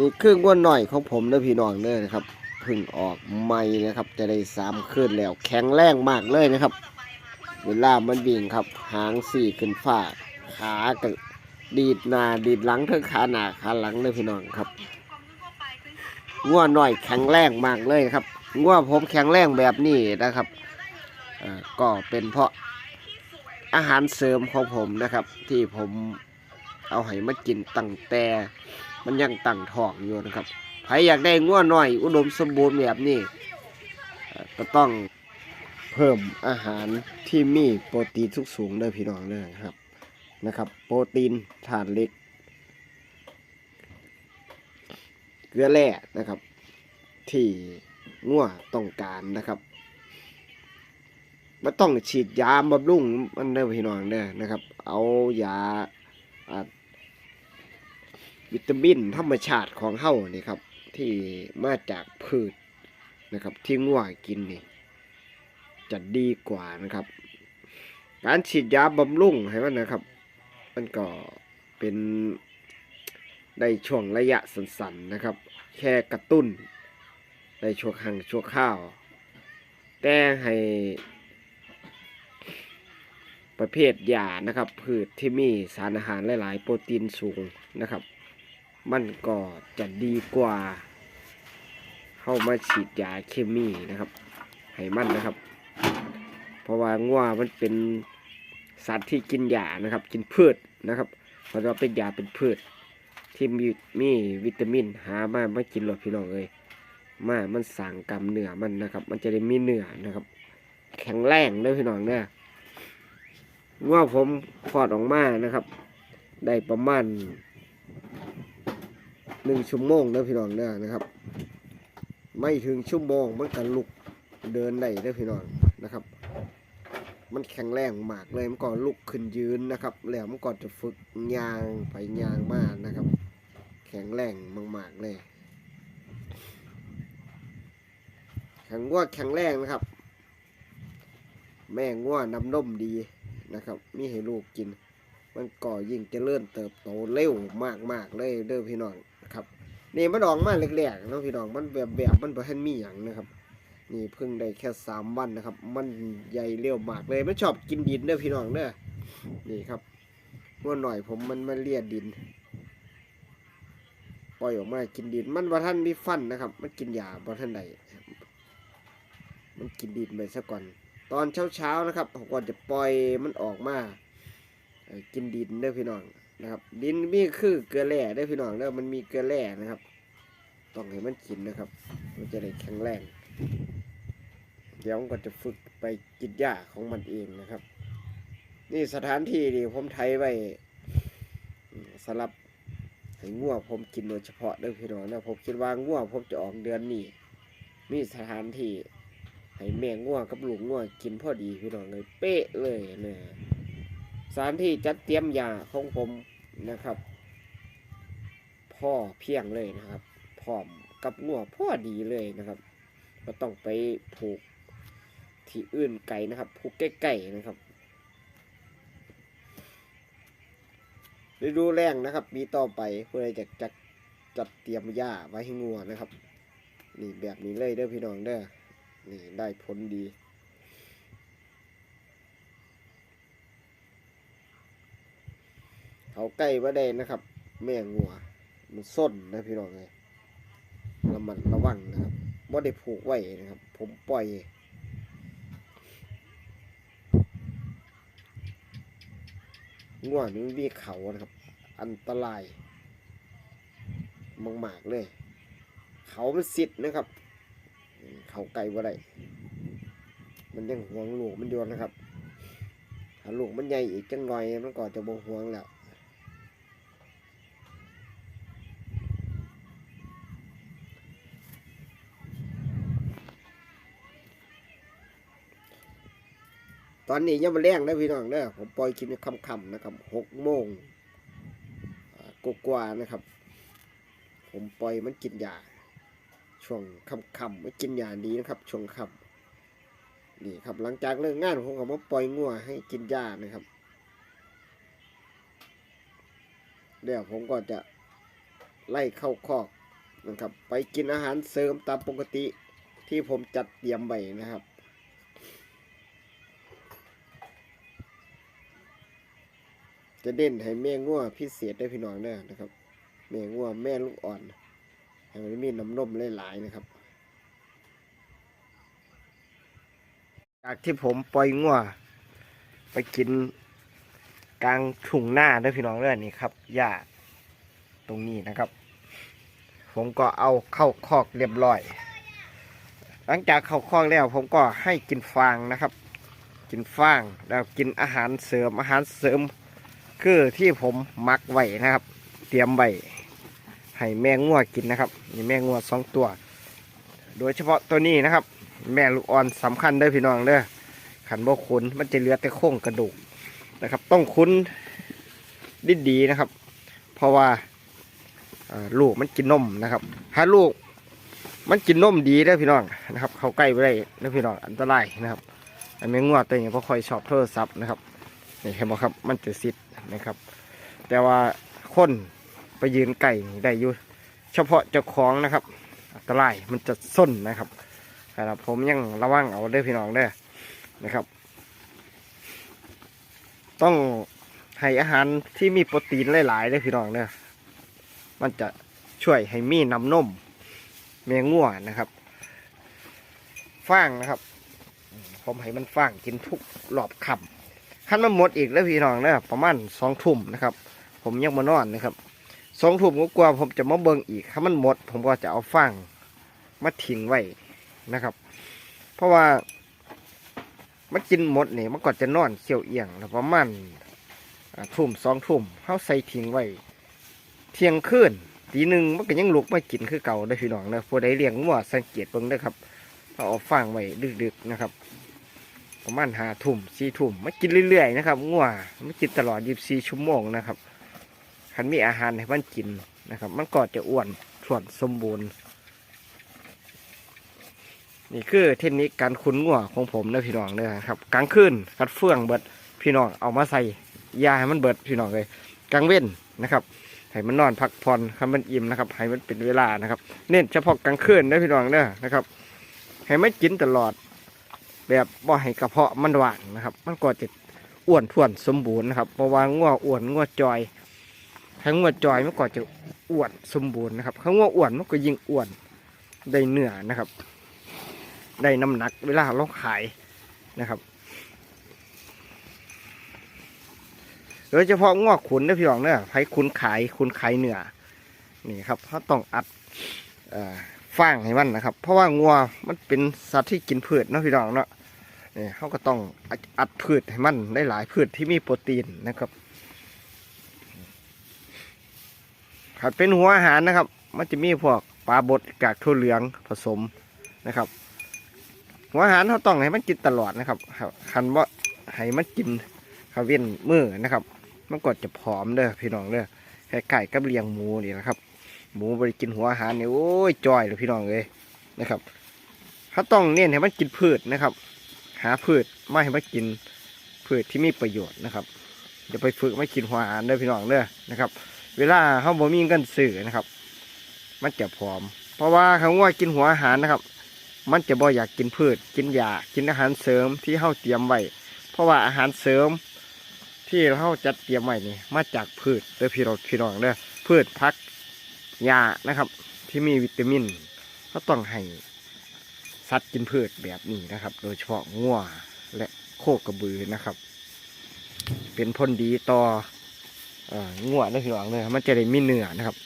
นี่เครื่องก้วนหน่อยของผมเด้อพี่น้องเด้อนะครับพิ่งออกใหม่นะครับ จะได้สามขึ้นแล้ว แข็งแรงมากเลยนะครับ เวลามันวิ่งครับ หางสี่ขึ้นฟ้า ขากับดีดหน้าดีดหลังทั้งขาหน้าขาหลังเลยพี่น้องครับงัวหน่อยแข็งแรงมากเลยครับงัวผมแข็งแรงแบบนี้นะครับก็เป็นเพราะอาหารเสริมของผมนะครับ ที่ผมเอาให้มากินตั้งแต่ มันยังตั้งท้องอยู่นะครับใครอยากได้งัวหน่อย อุดมสมบูรณ์แบบนี่ก็ต้องเพิ่มอาหารที่มีโปรตีนสูงๆเด้อพี่น้องเด้อครับนะครับ โปรตีนธาตุเล็ก เกลือแร่นะครับ ที่งัวต้องการนะครับไม่ต้องฉีดยาบำรุงมันเด้อพี่น้องเด้อนะครับ เอายาอ่า วิตามินธรรมชาติของเฮานี่ครับ ที่มาจากพืชนะครับ ที่งัวกินนี่จะดีกว่านะครับ การฉีดยาบำรุงให้มันนะครับ มันก็เป็นได้ช่วงระยะสั้นๆนะครับ แค่กระตุ้นได้ชั่วครั้งชั่วข้าว แต่ให้ประเภทยานะครับ พืชที่มีสารอาหารหลาย ๆ โปรตีนสูงนะครับ มันก็จะดีกว่าเข้ามาฉีดยาเคมีนะครับให้มันนะครับ เพราะว่างัวมันเป็นสัตว์ที่กินหญ้านะครับ กินพืชนะครับเพราะว่าเป็นยาเป็นพืช ที่มีมีวิตามินหามาไมากินหลอดพี่น้องเลยมามันสั่งกำเนื้อมันนะครับ มันจะได้มีเนื้อนะครับ แข็งแรงเด้พี่น้องเนี่ยงัวผมคลอดออกมานะครับ ได้ประมาณ หนึ่งชั่วโมงเด้อพี่น้องเด้อนะครับ ไม่ถึงชั่วโมงมันกันลุกเดินได้เด้อพี่น้องนะครับ มันแข็งแรงมากเลยมันก่อนลุกขึ้นยืนนะครับ แล้วมันก่อนจะฝึกยางไปยางมากนะครับ แข็งแรงมากๆเลยแข็งว่าแข็งแรงนะครับ แม่ง่วน้ำนมดีนะครับมีให้ลูกกิน มันก่อยิ่งเจริญเติบโตเร็วมากๆเลยเด้อพี่น้อง นี่มันออกมาแรกๆเนาะพี่น้องมันแบบแบบมันบ่ทันมีหยังนะครับ นี่เพิ่งได้แค่สามวันนะครับ มันใหญ่เร็วมากเลยมันชอบกินดินเด้อพี่น้องเด้อนี่ครับเมื่อหน่อยผมมันมาเลียดดิน ปล่อยออกมากินดิน มันบ่ทันมีฟันนะครับ มันกินหญ้าบ่ทันใดมันกินดินไปซะก่อน ตอนเช้าๆนะครับผมก่อนจะปล่อยมันออกมากินดินเด้อพี่น้อง นะครับดินมีคือเกลือแร่เด้พี่น้องเด้อมันมีเกลือแร่นะครับต้องให้มันกินนะครับ มันจะได้แข็งแรง เดี๋ยวมันก็จะฝึกไปกินหญ้าของมันเองนะครับ นี่สถานที่นี่ผมไทยไว้สำหรับให้งัวผมกินโดยเฉพาะเด้อพี่น้องนะผมคิดว่างัวผมจะออกเดือนนี้มีสถานที่ให้แม่งัวกับลูกงัวกินพอดีพี่น้องเลยเป๊ะเลยเนะ สถานที่จัดเตรียมยาของผมนะครับ พ่อเพียงเลยนะครับพร้อมกับงัวพ่อดีเลยนะครับ ก็ต้องไปผูกที่อื่นไกลนะครับผูกใกล้ๆนะครับฤดูแรงนะครับปีต่อไปเพื่อจะจัดจัดเตรียมหญ้าไว้ให้งัวนะครับ นี่แบบนี้เลยเด้อพี่น้องเด้อนี่ได้ผลดี เขาใกล้ว่าได้นะครับ แม่งัว มันส้นนะพี่น้องเลยระมัดระวังนะครับว่าได้ผูกไว้นะครับ ผมปล่อย งัวนี่มีเขานะครับ อันตรายมากๆเลย เขามันสิทธ์นะครับ เขาไกลว่าได้มันยังห่วงลูกมันโยนนะครับ ถ้าลูกมันใหญ่อีกจังหน่อยมันก็จะบ่ห่วงแล้ว ตอนนี้ยังมาแรงนะพี่น้องเด้อผมปล่อยคลิปค่ำๆนะครับหกโมงอ่ากว่านะครับ ผมปล่อยมันกินยาช่วงค่ำๆมันกินยาดีนะครับ ช่วงค่ำนี่ครับหลังจากเลิกงานผมก็มาปล่อยงัวให้กินยานะครับเดี๋ยวผมก็จะไล่เข้าคอกนะครับ ไปกินอาหารเสริมตามปกติที่ผมจัดเตรียมไว้นะครับ จะเด่นให้แม่งัวพิเศษได้พี่น้องเด้อนะครับ แม่งัวแม่ลูกอ่อนให้มันมีน้ำนมหลายๆนะครับ จากที่ผมปล่อยงัวไปกินกลางทุ่งหน้าเด้อพี่น้องเด้อนี่ครับหญ้าตรงนี้นะครับ ผมก็เอาเข้าคอกเรียบร้อย หลังจากเข้าคอกแล้ว ผมก็ให้กินฟางนะครับ กินฟางแล้วกินอาหารเสริมอาหารเสริม คือที่ผมมักไว้นะครับ เตรียมไว้ให้แม่งัวกินนะครับนี่แม่งัวสองตัว โดยเฉพาะตัวนี้นะครับ แม่ลูกอ่อนสำคัญเด้อพี่น้องเด้อขันบ่ขุนมันจะเหลือแต่โครงกระดูกนะครับ ต้องคุ้นดีๆนะครับ เพราะว่าลูกมันกินนมนะครับถ้าลูกมันกินนมดีเด้อพี่น้องนะครับ เขาใกล้ไปได้เด้อพี่น้องอันตรายนะครับแม่งัวตัวนี้ก็คอยชอบโทรศัพท์นะครับ นี่เห็นไหมครับ มันจะซิดนะครับ แต่ว่าคนไปยืนไก่ได้อยู่เฉพาะเจ้าของนะครับ อันตรายมันจะส้นนะครับครับผมยังระวังเอาเด้อพี่น้องเด้อนะครับ ต้องให้อาหารที่มีโปรตีนหลายๆเด้อพี่น้องเด้อมันจะช่วยให้มีน้ำนมเมงัวนะครับฟางนะครับผมให้มันฟางกินทุกรอบค่ำ ขั้นมันหมดอีกแล้วพี่น้องเด้อประมาณสองทุ่มนะครับ ผมยังมานอนนะครับสองทุ่มก็กว่าผมจะมาเบิ่งอีกถ้ามันหมด ผมก็จะเอาฟางมาทิ้งไว้นะครับ เพราะว่ามันกินหมดเนี่ยมันก็จะนอนเขียวเอียงแล้วประมาณทุ่มสองทุ่มเขาใส่ทิ้งไว้ เที่ยงคืนตีหนึ่งมันก็ยังลุกมากินคือเก่าได้พี่น้องนะผู้ใดเลี้ยงงัวสังเกตเบิ่งเด้ครับเขาเอาฟางไว้ดึกๆนะครับ ประมาณหาทุ่มสี่ทุ่มมันกินเรื่อยๆนะครับงัวมันกินตลอดยีิบสี่ชั่วโมงนะครับคันมีอาหารให้มันกินนะครับ มันก็จะอ้วนส่วนสมบูรณ์ นี่คือเทคนิคการคุ้นงัวของผมนะพี่น้องเด้อครับกลางคืนกัดเฟื่องเบิดพี่น้องเอามาใส่ยาให้มันเบิดพี่น้องเลยกลางเว้นนะครับให้มันนอนพักผ่อนให้มันอิ่มนะครับให้มันเป็นเวลานะครับ เน้นเฉพาะกลางคืนนะพี่น้องเด้อนะครับให้มันกินตลอด แบบบ่ให้กระเพาะมันหวางนะครับ มันก็จะอ้วนท้วนสมบูรณ์นะครับเพราะว่างัวอ้วนงัวจอยถ้างัวจอยมันก็จะอ้วนสมบูรณ์นะครับถ้างัวอ้วนมันก็ยิ่งอ้วนได้เนื้อนะครับ ได้น้ำหนักเวลาเราขายนะครับโดยเฉพาะงอกขุนนะพี่น้องเนี่ยไผขุนขายขุนขายเนื้อนี่ครับเขาต้องอัดอฟางให้มันนะครับ เพราะว่างัวมันเป็นสัตว์ที่กินพืชเนาะพี่น้องเนาะ เขาก็ต้องอัดอัดพืชให้มันได้หลายพืชที่มีโปรตีนนะครับถ้าเป็นหัวอาหารนะครับ มันจะมีพวกปลาบดกากถั่วเหลืองผสมนะครับ หัวอาหารเขาต้องให้มันกินตลอดนะครับคันว่าให้มันกินข้าวเว้นมือนะครับ มันก็จะผอมเด้อพี่น้องเด้อคล้ายๆกับเลี้ยงหมูนี่นะครับ หมูบริกินหัวอาหารนี่โอ้ยจอยเลยพี่น้องเลยนะครับเขาต้องเน้นให้มันกินพืชนะครับ หาพืชไม่ให้มันกินพืชที่มีประโยชน์นะครับอย่าไปฝึกไม่กินหัวอาหารเด้อพี่น้องเด้อนะครับ เวลาเขาบ่มีเงินซื้อนะครับ มันจะผอม เพราะว่าเขาว่ากินหัวอาหารนะครับ มันจะบ่อยากกินพืช กินหญ้ากินอาหารเสริมที่เฮาเตรียมไว้เพราะว่าอาหารเสริมที่เฮาจัดเตรียมไว้นี่มาจากพืชเด้อพี่น้องพี่น้องเด้อพืชพักหญ้านะครับ ที่มีวิตามินก็ต้องให้ สัตว์กินพืชแบบนี้นะครับ โดยเฉพาะง่วและโคกระบือนะครับ เป็นพ้นดีต่อเอ่องัวเด้อพี่น้องเลยมันจะได้มีเนื้อนะครับ